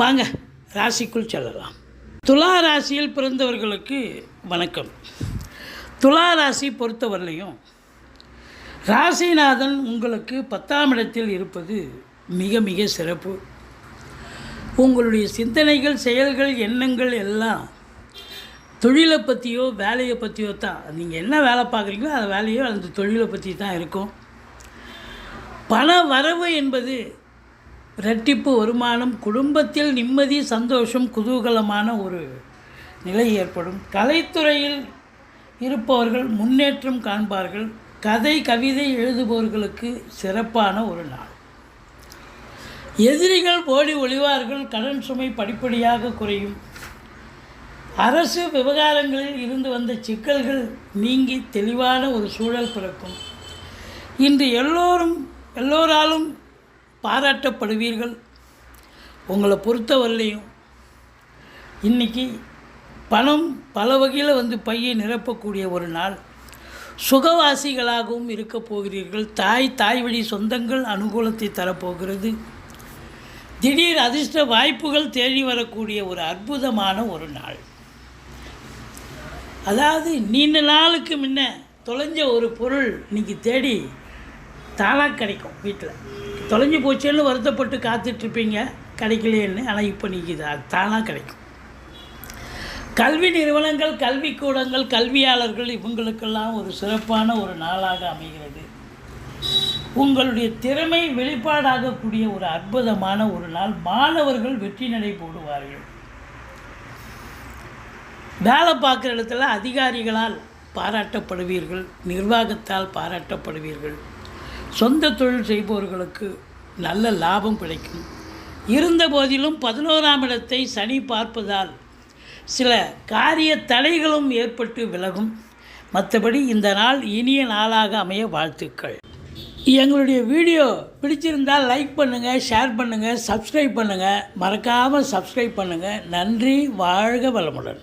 வாங்க ராசிக்குள் செல்லலாம். துலா ராசியில் பிறந்தவர்களுக்கு வணக்கம். துலா ராசி பொறுத்தவரையிலையும் ராசிநாதன் உங்களுக்கு பத்தாம் இடத்தில் இருப்பது மிக மிக சிறப்பு. உங்களுடைய சிந்தனைகள் செயல்கள் எண்ணங்கள் எல்லாம் தொழிலை பற்றியோ வேலையை பற்றியோ தான். நீங்கள் என்ன வேலை பார்க்குறீங்களோ அந்த வேலையோ அந்த தொழிலை பற்றி தான் இருக்கும். பண வரவு என்பது இரட்டிப்பு வருமானம் குடும்பத்தில் நிம்மதி சந்தோஷம் குதூகலமான ஒரு நிலை ஏற்படும். கலைத்துறையில் இருப்பவர்கள் முன்னேற்றம் காண்பார்கள். கதை கவிதை எழுதுபவர்களுக்கு சிறப்பான ஒரு நாள். எதிரிகள் ஓடி ஒளிவார்கள். கடன் சுமை படிப்படியாக குறையும். அரசு விவகாரங்களில் இருந்து வந்த சிக்கல்கள் நீங்கி தெளிவான ஒரு சூழல் பிறக்கும். இன்று எல்லோரும் எல்லோராலும் பாராட்டப்படுவீர்கள். உங்களை பொறுத்தவரையிலையும் இன்றைக்கி பணம் பல வகையில் வந்து பையை நிரப்பக்கூடிய ஒரு நாள். சுகவாசிகளாகவும் இருக்கப் போகிறீர்கள். தாய் தாய் வழி சொந்தங்கள் அனுகூலத்தை தரப்போகிறது. திடீர் அதிர்ஷ்ட வாய்ப்புகள் தேடி வரக்கூடிய ஒரு அற்புதமான ஒரு நாள். அதாவது நீண்ட நாளுக்கு முன்ன தொலைஞ்ச ஒரு பொருள் இன்னைக்கு தேடி தானாக கிடைக்கும் வீட்டில். தொலைஞ்சு போச்சேன்னு வருத்தப்பட்டு காத்துட்ருப்பீங்க கிடைக்கலையேன்னு ஆனால் இப்போ நீங்கள் இது தானாக கிடைக்கும். கல்வி நிறுவனங்கள் கல்விக்கூடங்கள் கல்வியாளர்கள் இவங்களுக்கெல்லாம் ஒரு சிறப்பான ஒரு நாளாக அமைகிறது. உங்களுடைய திறமை வெளிப்பாடாகக்கூடிய ஒரு அற்புதமான ஒரு நாள். மாணவர்கள் வெற்றி நடை போடுவார்கள். வேலை பார்க்குற இடத்துல அதிகாரிகளால் பாராட்டப்படுவீர்கள் நிர்வாகத்தால் பாராட்டப்படுவீர்கள். சொந்த தொழில் செய்பவர்களுக்கு நல்ல லாபம் கிடைக்கும். இருந்த போதிலும் பதினோராம் இடத்தை சனி பார்ப்பதால் சில காரிய தடைகளும் ஏற்பட்டு விலகும். மற்றபடி இந்த நாள் இனிய நாளாக அமைய வாழ்த்துக்கள். எங்களுடைய வீடியோ பிடிச்சிருந்தால் லைக் பண்ணுங்கள் ஷேர் பண்ணுங்கள் சப்ஸ்கிரைப் பண்ணுங்கள் மறக்காமல் சப்ஸ்கிரைப் பண்ணுங்கள் நன்றி வாழ்க வளமுடன்.